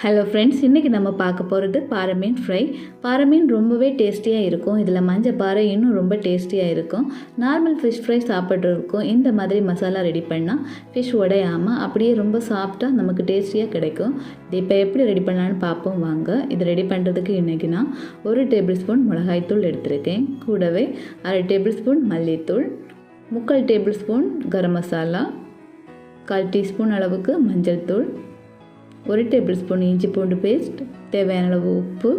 Hello friends இன்றைக்கி நம்ம பார்க்க போகிறது பாறை மீன் ஃப்ரை பாறை மீன் ரொம்பவே டேஸ்டியாக இருக்கும். இதில் மஞ்சள் பாறை இன்னும் ரொம்ப டேஸ்டியாக இருக்கும். நார்மல் ஃபிஷ் ஃப்ரை சாப்பிட்றதுக்கும் இந்த மாதிரி மசாலா ரெடி பண்ணால் ஃபிஷ் உடையாமல் அப்படியே ரொம்ப சாஃப்டாக நமக்கு டேஸ்டியாக கிடைக்கும். இது இப்போ எப்படி ரெடி பண்ணலான்னு பார்ப்போம் வாங்க. இது ரெடி பண்ணுறதுக்கு இன்றைக்கி நான் ஒரு டேபிள் ஸ்பூன் மிளகாய்த்தூள் எடுத்திருக்கேன். கூடவே அரை டேபிள் ஸ்பூன் மல்லித்தூள் முக்கால் டேபிள் ஸ்பூன் கரம் மசாலா கால் டீஸ்பூன் அளவுக்கு மஞ்சள் தூள் ஒரு டேபிள் ஸ்பூன் இஞ்சி பூண்டு பேஸ்ட் தேவையான அளவு உப்பு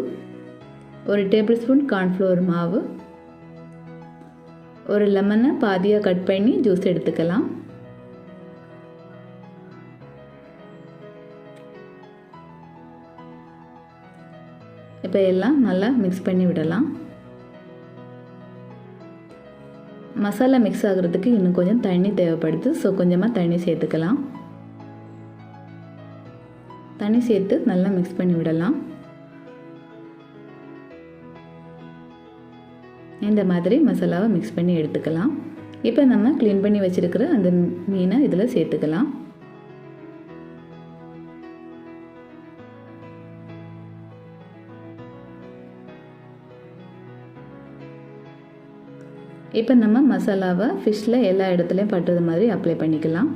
ஒரு டேபிள் ஸ்பூன் கார்ன்ஃப்ளவர் மாவு ஒரு லெமனை பாதியாக கட் பண்ணி ஜூஸ் எடுத்துக்கலாம். இப்போ எல்லாம் நல்லா மிக்ஸ் பண்ணி விடலாம். மசாலா மிக்ஸ் ஆகுறதுக்கு இன்னும் கொஞ்சம் தண்ணி தேவைப்படுது ஸோ கொஞ்சமாக தண்ணி சேர்த்துக்கலாம். தண்ணி சேர்த்து நல்லா மிக்ஸ் பண்ணி விடலாம். இந்த மாதிரி மசாலாவை மிக்ஸ் பண்ணி எடுத்துக்கலாம். இப்போ நம்ம க்ளீன் பண்ணி வச்சுருக்கிற அந்த மீனை இதில் சேர்த்துக்கலாம். இப்போ நம்ம மசாலாவை ஃபிஷ்ஷில் எல்லா இடத்துலையும் பட்டுறது மாதிரி அப்ளை பண்ணிக்கலாம்.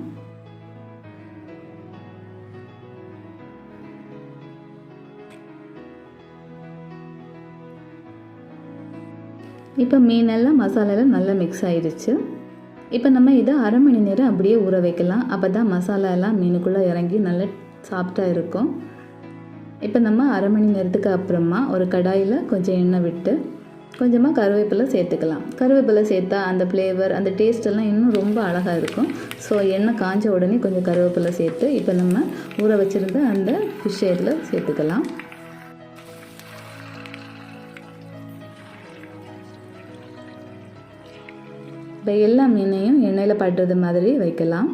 இப்போ மீனெல்லாம் மசாலாலாம் நல்லா மிக்ஸ் ஆயிடுச்சு இப்போ நம்ம இதை அரை மணி நேரம் அப்படியே ஊற வைக்கலாம். அப்போ தான் மசாலா எல்லாம் மீனுக்குள்ளே இறங்கி நல்லா சாஃப்டாக இருக்கும். இப்போ நம்ம அரை மணி நேரத்துக்கு அப்புறமா ஒரு கடாயில் கொஞ்சம் எண்ணெய் விட்டு கொஞ்சமாக கருவேப்பிலை சேர்த்துக்கலாம். கருவேப்பிலை சேர்த்தா அந்த ஃப்ளேவர் அந்த டேஸ்ட்டெல்லாம் இன்னும் ரொம்ப அழகாக இருக்கும். ஸோ எண்ணெய் காஞ்ச உடனே கொஞ்சம் கருவேப்பிலை சேர்த்து இப்போ நம்ம ஊற வச்சுருந்த அந்த ஃபிஷ் இதில் சேர்த்துக்கலாம். இப்போ எல்லா மீனையும் எண்ணெயில் படுறது மாதிரி வைக்கலாம்.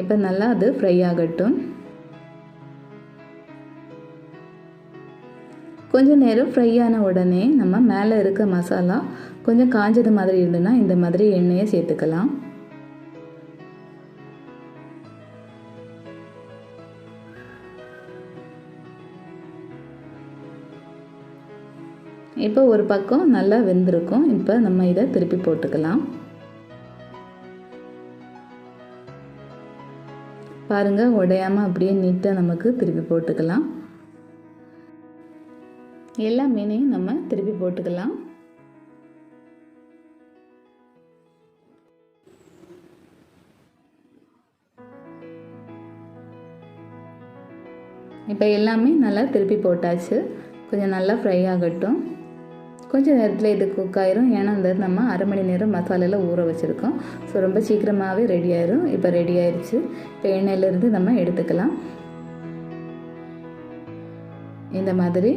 இப்போ நல்லா அது ஃப்ரை ஆகட்டும். கொஞ்சம் நேரம் ஃப்ரை ஆன உடனே நம்ம மேலே இருக்க மசாலா கொஞ்சம் காஞ்சது மாதிரி இருந்ததுன்னா இந்த மாதிரி எண்ணெயை சேர்த்துக்கலாம். இப்போ ஒரு பக்கம் நல்லா வெந்திருக்கும். இப்போ நம்ம இதை திருப்பி போட்டுக்கலாம். பாருங்கள் உடையாமல் அப்படியே நீட்டாக நமக்கு திருப்பி போட்டுக்கலாம். எல்லா மீனையும் நம்ம திருப்பி போட்டுக்கலாம். இப்போ எல்லாமே நல்லா திருப்பி போட்டாச்சு. கொஞ்சம் நல்லா ஃப்ரை ஆகட்டும். கொஞ்சம் நேரத்தில் இது குக் ஆயிரும். ஏன்னா அந்த நம்ம அரை மணி நேரம் மசாலாலாம் ஊற வச்சுருக்கோம். ஸோ ரொம்ப சீக்கிரமாகவே ரெடி ஆயிரும். இப்போ ரெடி ஆயிடுச்சு இப்போ எண்ணெயிலேருந்து நம்ம எடுத்துக்கலாம். இந்த மாதிரி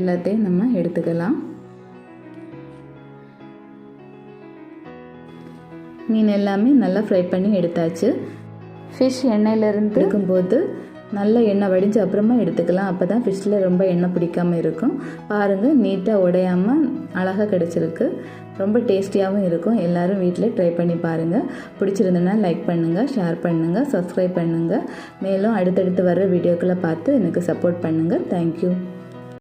எல்லாத்தையும் நம்ம எடுத்துக்கலாம். மீன் எல்லாமே நல்லா ஃப்ரை பண்ணி எடுத்தாச்சு. ஃபிஷ் எண்ணெயிலேருந்து இருக்கும்போது நல்ல எண்ணெய் வடிஞ்ச அப்புறமா எடுத்துக்கலாம். அப்போ தான் ஃபிஷ்ஷில் ரொம்ப எண்ணெய் பிடிக்காமல் இருக்கும். பாருங்கள் நீட்டாக உடையாமல் அழகாக கிடச்சிருக்கு. ரொம்ப டேஸ்டியாகவும் இருக்கும். எல்லோரும் வீட்டில் ட்ரை பண்ணி பாருங்கள் பிடிச்சிருந்ததுன்னா லைக் பண்ணுங்கள் ஷேர் பண்ணுங்கள் சப்ஸ்கிரைப் பண்ணுங்கள் மேலும் அடுத்தடுத்து வர வீடியோக்களை பார்த்து எனக்கு சப்போர்ட் பண்ணுங்கள் தேங்க்யூ